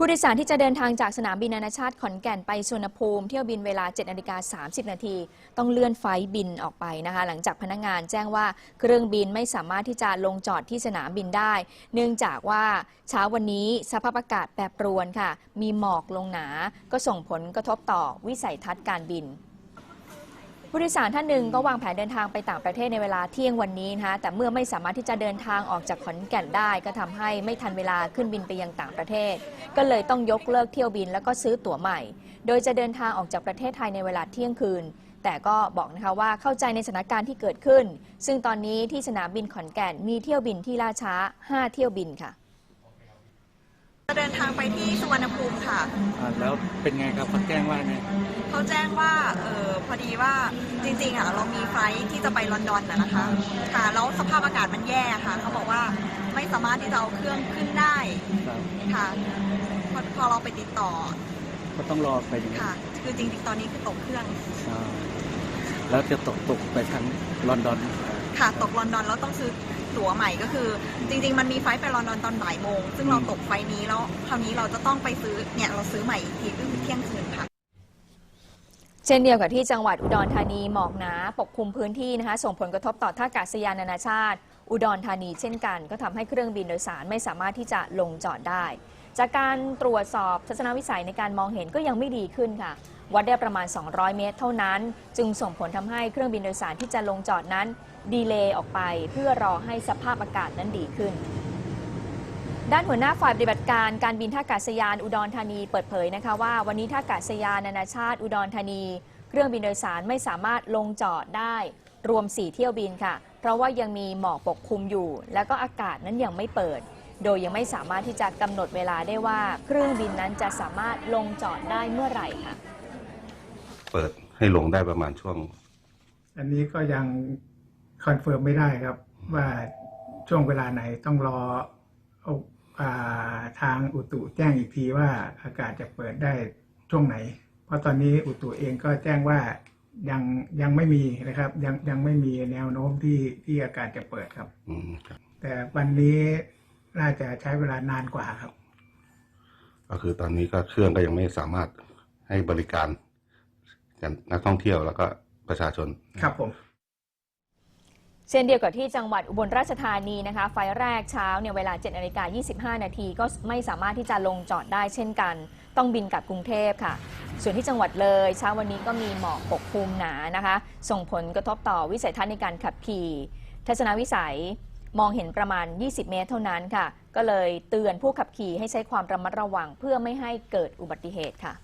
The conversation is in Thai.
ผู้โดยสารที่จะเดินทางจากสนามบินนานาชาติขอนแก่นไปสุวรรณภูมิ เที่ยวบินเวลา 7นาฬิกา30 นาที ต้องเลื่อนไฟบินออกไปนะคะ หลังจากพนักงานแจ้งว่าเครื่องบินไม่สามารถที่จะลงจอดที่สนามบินได้ เนื่องจากว่าเช้าวันนี้สภาพอากาศแปรปรวนค่ะ มีหมอกลงหนา ก็ส่งผลกระทบต่อวิสัยทัศน์การบิน ผู้โดยสารท่านหนึ่งก็วางแผนเดินทางไปต่างประเทศในเวลาเที่ยงวันนี้นะคะแต่เมื่อไม่สามารถที่จะเดินทางออกจากขอนแก่นได้ ก็ทำให้ไม่ทันเวลาขึ้นบินไปยังต่างประเทศ ก็เลยต้องยกเลิกเที่ยวบินแล้วก็ซื้อตั๋วใหม่ โดยจะเดินทางออกจากประเทศไทยในเวลาเที่ยงคืน แต่ก็บอกนะคะว่าเข้าใจในสถานการณ์ที่เกิดขึ้น ซึ่งตอนนี้ที่สนามบินขอนแก่นมีเที่ยวบินที่ล่าช้า 5 เที่ยวบินค่ะ ทางไปที่สุวรรณภูมิค่ะ อ่าแล้วเป็นไงครับเขาแจ้งว่าไงเขาแจ้งว่าเออพอดีว่าจริงๆอะเรามีไฟลท์ที่จะไปลอนดอนนะนะคะ ค่ะแล้วสภาพอากาศมันแย่ค่ะเขาบอกว่าไม่สามารถที่จะเอาเครื่องขึ้นได้ครับค่ะพอพอเราไปติดต่อก็ต้องรอไปดูค่ะ คือจริงๆตอนนี้คือตกเครื่องอ่าแล้วจะตกตกไปทางลอนดอน ค่ะตกลอนดอนแล้วต้องซื้อ ตั๋วใหม่ก็คือ จริง ๆ มันมีไฟล์ไปลอนดอนตอนบ่ายโมง ซึ่งเราตกไฟล์นี้แล้วคราวนี้เราจะต้องไปซื้อเนี่ยเราซื้อใหม่อีกทีก็คือเที่ยงคืนค่ะเช่นเดียวกับที่จังหวัดอุดรธานีหมอกหนาปกคลุมพื้นที่นะคะส่งผลกระทบต่อท่าอากาศยานนานาชาติ อุดรธานีเช่นกัน ก็ทำให้เครื่องบินโดยสารไม่สามารถที่จะลงจอดได้ จากการตรวจสอบทัศนวิสัยในการมองเห็นก็ยังไม่ดีขึ้นค่ะ วัดได้ประมาณ 200 เมตรเท่านั้น จึงส่งผลทำให้เครื่องบินโดยสารที่จะลงจอดนั้น ดีเลย์ออกไปเพื่อรอให้สภาพอากาศนั้นดีขึ้น ด้านหัวหน้าฝ่ายปฏิบัติการการบินท่าอากาศยานอุดรธานีเปิดเผยนะคะว่า วันนี้ท่าอากาศยานนานาชาติอุดรธานี เครื่องบินโดยสารไม่สามารถลงจอดได้ รวม 4 เที่ยวบินค่ะ เพราะว่ายังมีหมอกปกคลุมอยู่ แล้วก็อากาศนั้นยังไม่เปิด โดยยังไม่สามารถที่จะกำหนดเวลาได้ว่าเครื่องบินนั้นจะสามารถลงจอดได้เมื่อไหร่ค่ะ เปิดให้ลงได้ประมาณช่วง อันนี้ก็ยังคอนเฟิร์มไม่ได้ครับ ว่าช่วงเวลาไหนต้องรอเอาอ่าทางอุตุแจ้งอีกทีว่าอากาศจะเปิดได้ช่วงไหน เพราะตอนนี้อุตุเองก็แจ้งว่ายังยังไม่มีนะครับยังยังไม่มีแนวโน้มที่ที่อากาศจะเปิดครับอืมครับแต่วันนี้ น่าจะใช้เวลานานกว่าครับ ก็คือตอนนี้ก็เครื่องก็ยังไม่สามารถให้บริการกันนักท่องเที่ยวแล้วก็ประชาชนครับผมเช่นเดียวกับที่จังหวัดอุบลราชธานีนะคะ ไฟล์แรกเช้าเนี่ยเวลา7นาฬิกา25 นาทีก็ไม่สามารถที่จะลงจอดได้เช่นกัน ต้องบินกลับกรุงเทพค่ะ ส่วนที่จังหวัดเลยเช้าวันนี้ก็มีหมอกปกคลุมหนานะคะ ส่งผลกระทบต่อวิสัยทัศน์ในการขับขี่ ทัศนวิสัย มองเห็นประมาณ 20 เมตรเท่านั้นค่ะ ก็เลยเตือนผู้ขับขี่ให้ใช้ความระมัดระวังเพื่อไม่ให้เกิดอุบัติเหตุค่ะ